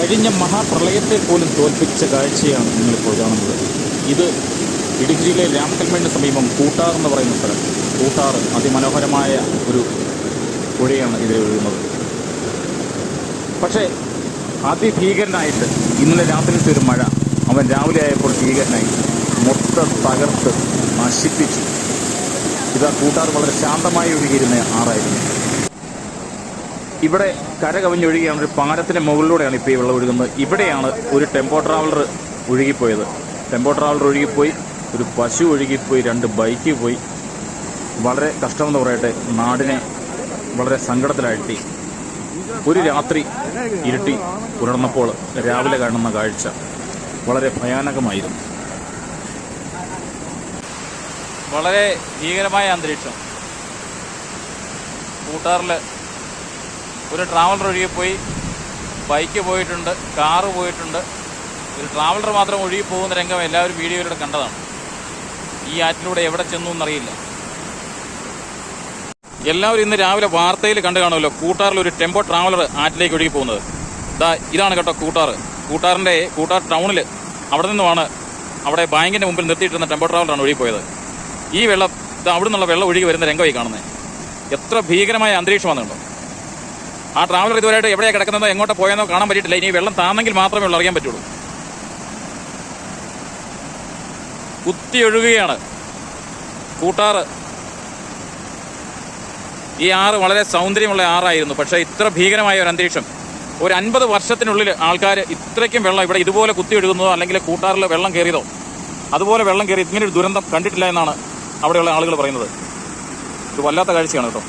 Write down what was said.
കഴിഞ്ഞ മഹാപ്രളയത്തെ പോലും തോൽപ്പിച്ച കാഴ്ചയാണ് നിങ്ങളിപ്പോൾ കാണുന്നത്. ഇത് ഇടുക്കി ജില്ലയിൽ രാമക്കൽമേടിന് സമീപം കൂട്ടാർ എന്ന് പറയുന്ന സ്ഥലം. കൂട്ടാർ അതിമനോഹരമായ ഒരു പുഴയാണ് ഇതിൽ ഒഴുകുന്നത്. പക്ഷേ അതിഭീകരനായിട്ട് ഇന്നലെ രാത്രിയിലത്തെ ഒരു മഴ. അവൻ രാവിലെ ആയപ്പോൾ ഭീകരനായി മൊത്തം തകർത്ത് നശിപ്പിച്ചു. ഇതാ കൂട്ടാർ വളരെ ശാന്തമായി ഒഴുകിയിരുന്ന ആറായിരുന്നു. ഇവിടെ കര കവിഞ്ഞൊഴുകിയാണ് ഒരു പാലത്തിന്റെ മുകളിലൂടെയാണ് ഇപ്പോൾ ഈ വെള്ളം ഒഴുകുന്നത്. ഇവിടെയാണ് ഒരു ടെമ്പോ ട്രാവലർ ഒഴുകിപ്പോയത്. ടെമ്പോ ട്രാവലർ ഒഴുകിപ്പോയി ഒരു പശു ഒഴുകിപ്പോയി രണ്ട് ബൈക്ക് പോയി. വളരെ കഷ്ടമെന്ന് പറയട്ടെ നാടിനെ വളരെ സങ്കടത്തിലാഴ്ത്തി. ഒരു രാത്രി ഇരുട്ടി പുലർന്നപ്പോൾ രാവിലെ കാണുന്ന കാഴ്ച വളരെ ഭയാനകമായിരുന്നു. വളരെ ഭീകരമായ അന്തരീക്ഷം. കൂട്ടാറിൽ ഒരു ട്രാവലർ ഒഴുകിപ്പോയി ബൈക്ക് പോയിട്ടുണ്ട് കാറ് പോയിട്ടുണ്ട്. ഒരു ട്രാവലർ മാത്രം ഒഴുകി പോകുന്ന രംഗം എല്ലാവരും വീഡിയോയിലൂടെ കണ്ടതാണ്. ഈ ആറ്റിലൂടെ എവിടെ ചെന്നു എന്നറിയില്ല. എല്ലാവരും ഇന്ന് രാവിലെ വാർത്തയിൽ കണ്ടു കാണുമല്ലോ കൂട്ടാറിൽ ഒരു ടെമ്പോ ട്രാവലർ ആറ്റിലേക്ക് ഒഴുകി പോകുന്നത്. ഇതാ ഇതാണ് കേട്ടോ കൂട്ടാർ കൂട്ടാറിന്റെ കൂട്ടാർ ടൗണിൽ അവിടെ നിന്നുമാണ് അവിടെ ബാങ്കിന്റെ മുമ്പിൽ നിർത്തിയിട്ടിരുന്ന ടെമ്പോ ട്രാവലറാണ് ഒഴുകിപ്പോയത്. ഈ വെള്ളം ഇത് അവിടെ നിന്നുള്ള വെള്ളം ഒഴുകി വരുന്ന രംഗമായി കാണുന്നത്. എത്ര ഭീകരമായ അന്തരീക്ഷമാണ് കണ്ടോ. ആ ട്രാവലർ ഇതുവരെയായിട്ട് എവിടെയാണ് കിടക്കുന്നതോ എങ്ങോട്ട് പോയെന്നോ കാണാൻ പറ്റിയിട്ടില്ല. ഇനി വെള്ളം താന്നെങ്കിൽ മാത്രമേ ഉള്ളൂ അറിയാൻ പറ്റുള്ളൂ. കുത്തിയൊഴുകുകയാണ് കൂട്ടാറ് ഈ ആറ് വളരെ സൗന്ദര്യമുള്ള ആറായിരുന്നു. പക്ഷേ ഇത്ര ഭീകരമായ ഒരു അന്തരീക്ഷം. ഒരു അൻപത് വർഷത്തിനുള്ളിൽ ആൾക്കാർ ഇത്രയ്ക്കും വെള്ളം ഇവിടെ ഇതുപോലെ കുത്തിയൊഴുകുന്നതോ അല്ലെങ്കിൽ കൂട്ടാറിൽ വെള്ളം കയറിയതോ അതുപോലെ വെള്ളം കയറി ഇങ്ങനെ ഒരു ദുരന്തം കണ്ടിട്ടില്ല എന്നാണ് അവിടെയുള്ള ആളുകൾ പറയുന്നത്. ഇത് വല്ലാത്ത കാഴ്ചയാണ് കേട്ടോ.